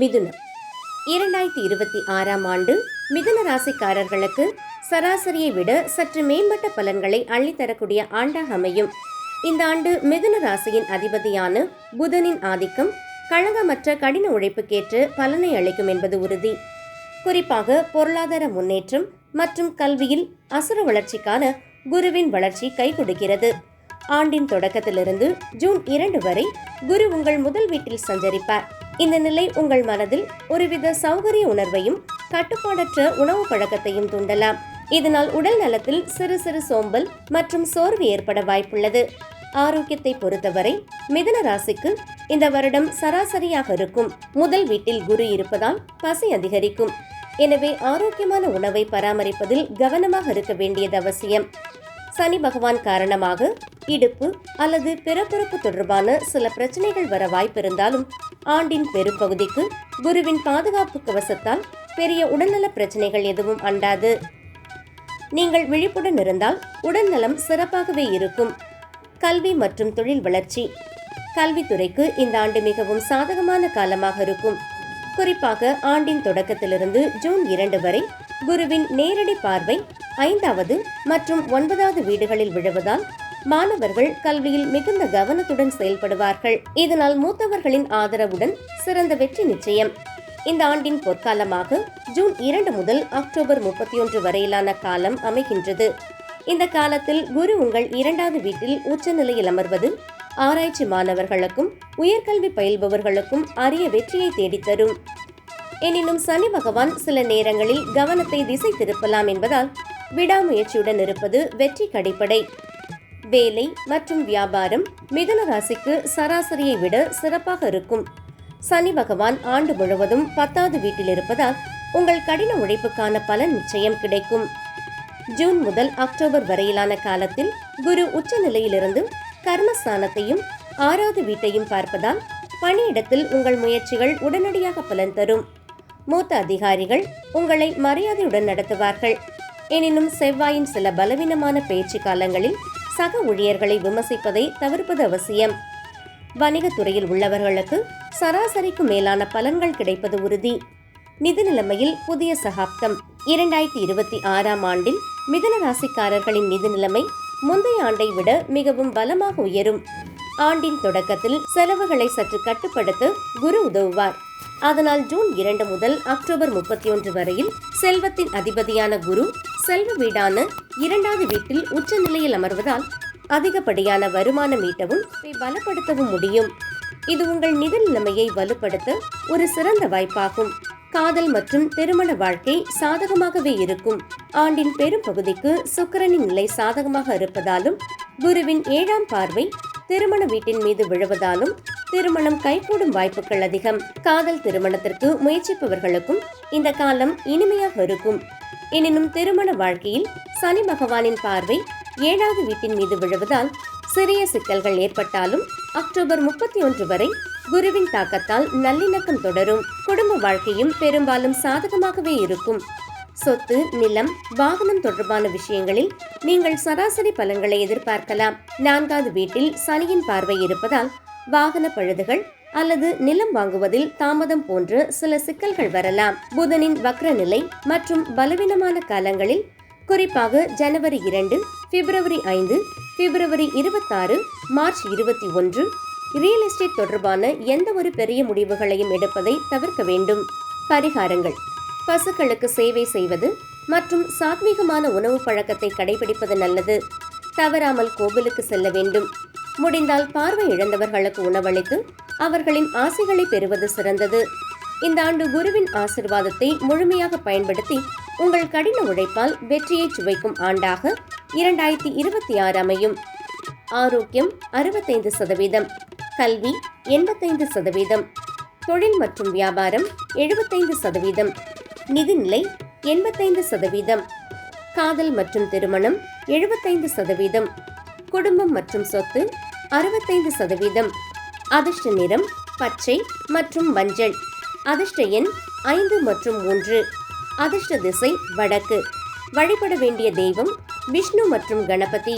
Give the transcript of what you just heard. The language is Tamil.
மிதுனம். இரண்டாயிரத்தி இருபத்தி ஆறாம் ஆண்டு மிதுன ராசிக்காரர்களுக்கு சராசரியை விட சற்று மேம்பட்ட பலன்களை அள்ளித்தரக்கூடிய ஆண்டாக அமையும். இந்த ஆண்டு மிதுன ராசியின் அதிபதியான புதனின் ஆதிக்கம் கழகமற்ற கடின உழைப்புக்கேற்று பலனை அளிக்கும் என்பது உறுதி. குறிப்பாக பொருளாதார முன்னேற்றம் மற்றும் கல்வியில் அசுர வளர்ச்சிக்கான குருவின் வளர்ச்சி கை கொடுக்கிறது ஆண்டின் தொடக்கத்திலிருந்து ஜூன் இரண்டு வரை குரு உங்கள் முதல் வீட்டில் சஞ்சரிப்பார். இந்த நிலை உங்கள் மனதில் ஒருவித சௌகரிய உணர்வையும் கட்டுப்பாடற்ற உணவு பழக்கத்தையும் தூண்டலாம். இதனால் உடல் நலத்தில் சிறு சிறு சோம்பல் மற்றும் சோர்வு ஏற்பட வாய்ப்புள்ளது. ஆரோக்கியத்தை பொறுத்தவரை மிதுன ராசிக்கு இந்த வருடம் சராசரியாக இருக்கும். முதல் வீட்டில் குரு இருப்பதால் பசி அதிகரிக்கும். எனவே ஆரோக்கியமான உணவை பராமரிப்பதில் கவனமாக இருக்க வேண்டியது அவசியம். சனி பகவான் காரணமாக இடுப்பு அல்லது பிறப்புறுப்பு தொடர்பான சில பிரச்சனைகள் வர வாய்ப்பிருந்தாலும் ஆண்டின் பெரும்பகுதிக்கு குருவின் பாதுகாப்பு கவசத்தால் பெரிய உடல்நல பிரச்சனைகள் எதுவும் அண்டாது. நீங்கள் விழிப்புடன் இருந்தால் உடல்நலம் சிறப்பாகவே இருக்கும். கல்வி மற்றும் தொழில் வளர்ச்சி. கல்வித்துறைக்கு இந்த ஆண்டு மிகவும் சாதகமான காலமாக இருக்கும். குறிப்பாக ஆண்டின் தொடக்கத்திலிருந்து ஜூன் இரண்டு வரை குருவின் நேரடி பார்வை ஐந்தாவது மற்றும் ஒன்பதாவது வீடுகளில் விழுவதால் மாணவர்கள் கல்வியில் மிகுந்த கவனத்துடன் செயல்படுவார்கள். இதனால் மூத்தவர்களின் ஆதரவுடன் சிறந்த வெற்றி நிச்சயம். இந்த ஆண்டின் பொற்காலமாக ஜூன் இரண்டு முதல் அக்டோபர் முப்பத்தி ஒன்று வரையிலான காலம் அமைகின்றது. இந்த காலத்தில் குரு உங்கள் இரண்டாவது வீட்டில் உச்சநிலையில் அமர்வது ஆராய்ச்சி மாணவர்களுக்கும் உயர்கல்வி பயில்பவர்களுக்கும் அரிய வெற்றியை தேடித்தரும். எனினும் சனி பகவான் சில நேரங்களில் கவனத்தை திசை திருப்பலாம் என்பதால் விடாமுயற்சியுடன் இருப்பது வெற்றி கடிப்படை வேலை மற்றும் வியாபாரம் மிதன ராசிக்கு சராசரியை விட சிறப்பாக இருக்கும். சனி பகவான் ஆண்டு முழுவதும் பத்தாவது வீட்டில் இருப்பதால் உங்கள் கடின உழைப்புக்கான பலன் நிச்சயம் கிடைக்கும். ஜூன் முதல் அக்டோபர் வரையிலான காலத்தில் குரு உச்ச நிலையிலிருந்து கர்மஸ்தானத்தையும் ஆறாவது வீட்டையும் பார்ப்பதால் பணியிடத்தில் உங்கள் முயற்சிகள் உடனடியாக பலன் தரும். மூத்த அதிகாரிகள் உங்களை மரியாதையுடன் நடத்துவார்கள். எனினும் செவ்வாயின் சில பலவீனமான பேச்சு காலங்களில் சக ஊழியர்களை விமர்சிப்பதை தவிர்ப்பது அவசியம். வணிகத்துறையில் உள்ளவர்களுக்கு சராசரிக்கு மேலான பலன்கள் கிடைப்பது உறுதி. நிதி நிலைமையில் புதிய சகாப்தம். இரண்டாயிரத்தி இருபத்தி ஆறாம் ஆண்டில் மிதன ராசிக்காரர்களின் நிதி நிலைமை முந்தைய ஆண்டை விட மிகவும் பலமாக உயரும். ஆண்டின் தொடக்கத்தில் செலவுகளை சற்று கட்டுப்படுத்த குரு உதவுவார். அதனால் ஜூன் இரண்டு முதல் அக்டோபர் முப்பத்தி ஒன்று வரையில் செல்வத்தின் அதிபதியான குரு செல்வ வீடான இரண்டாவது வீட்டில் உச்ச நிலையில் அமர்வதால் அதிகப்படியான வருமானம் ஈட்டவும் பலப்படுத்தவும் முடியும். இது உங்கள் நிதி நிலைமையை வலுப்படுத்த ஒரு சிறந்த வாய்ப்பாகும். காதல் மற்றும் திருமண வாழ்க்கை சாதகமாகவே இருக்கும். ஆண்டின் பெரும் பகுதிக்கு சுக்கரனின் நிலை சாதகமாக இருப்பதாலும் குருவின் ஏழாம் பார்வை திருமண வீட்டின் மீது விழுவதாலும் திருமணம் கைகூடும் வாய்ப்புகள் அதிகம். காதல் திருமணத்திற்கு முயற்சிப்பவர்களுக்கும் இந்த காலம் இனிமையாக இருக்கும். எனினும் திருமண வாழ்க்கையில் சனி பகவானின் பார்வை ஏழாவது வீட்டின் மீது விழுவதால் சிறிய சிக்கல்கள் ஏற்பட்டாலும் அக்டோபர் முப்பத்தி ஒன்று வரை குருவின் தாக்கத்தால் நல்லிணக்கம் தொடரும். குடும்ப வாழ்க்கையும் பெரும்பாலும் சாதகமாகவே இருக்கும். சொத்து நிலம் வாகனம் தொடர்பான விஷயங்களில் நீங்கள் சராசரி பலன்களை எதிர்பார்க்கலாம். நான்காவது வீட்டில் சனியின் பார்வை இருப்பதால் வாகன பழுதுகள் அல்லது நிலம் வாங்குவதில் தாமதம் போன்ற சில சிக்கல்கள் வரலாம். புதனின் வக்ர நிலை மற்றும் பலவீனமான காலங்களில் குறிப்பாக ஜனவரி இரண்டு பிப்ரவரி ஐந்து பிப்ரவரி இருபத்தாறு மார்ச் இருபத்தி ஒன்று ரியல் எஸ்டேட் தொடர்பான எந்த ஒரு பெரிய முடிவுகளையும் எடுப்பதை தவிர்க்க வேண்டும். பரிகாரங்கள். பசுக்களுக்கு சேவை செய்வது மற்றும் சாத்வீகமான உணவு பழக்கத்தை கடைபிடிப்பது நல்லது. தவறாமல் கோவிலுக்கு செல்ல வேண்டும். முடிந்தால் பார்வை இழந்தவர்களுக்கு உணவளித்து அவர்களின் ஆசைகளை பெறுவது சிறந்தது. இந்த ஆண்டு குருவின் ஆசிர்வாதத்தை முழுமையாக பயன்படுத்தி உங்கள் கடின உழைப்பால் வெற்றியை சுவைக்கும் ஆண்டாக இரண்டாயிரத்தி இருபத்தி ஆறு அமையும். ஆரோக்கியம் அறுபத்தைந்து சதவீதம் கல்வி எண்பத்தைந்து சதவீதம் தொழில் மற்றும் வியாபாரம் எழுபத்தைந்து சதவீதம் நிதிநிலை எண்பத்தைந்து சதவீதம் காதல் மற்றும் திருமணம் எழுபத்தைந்து சதவீதம் குடும்பம் மற்றும் சொத்து அறுபத்தைந்து சதவீதம் அதிர்ஷ்ட நிறம் பச்சை மற்றும் மஞ்சள். அதிர்ஷ்ட எண் ஐந்து மற்றும் ஒன்று. அதிர்ஷ்ட திசை வடக்கு. வழிபட வேண்டிய தெய்வம் விஷ்ணு மற்றும் கணபதி.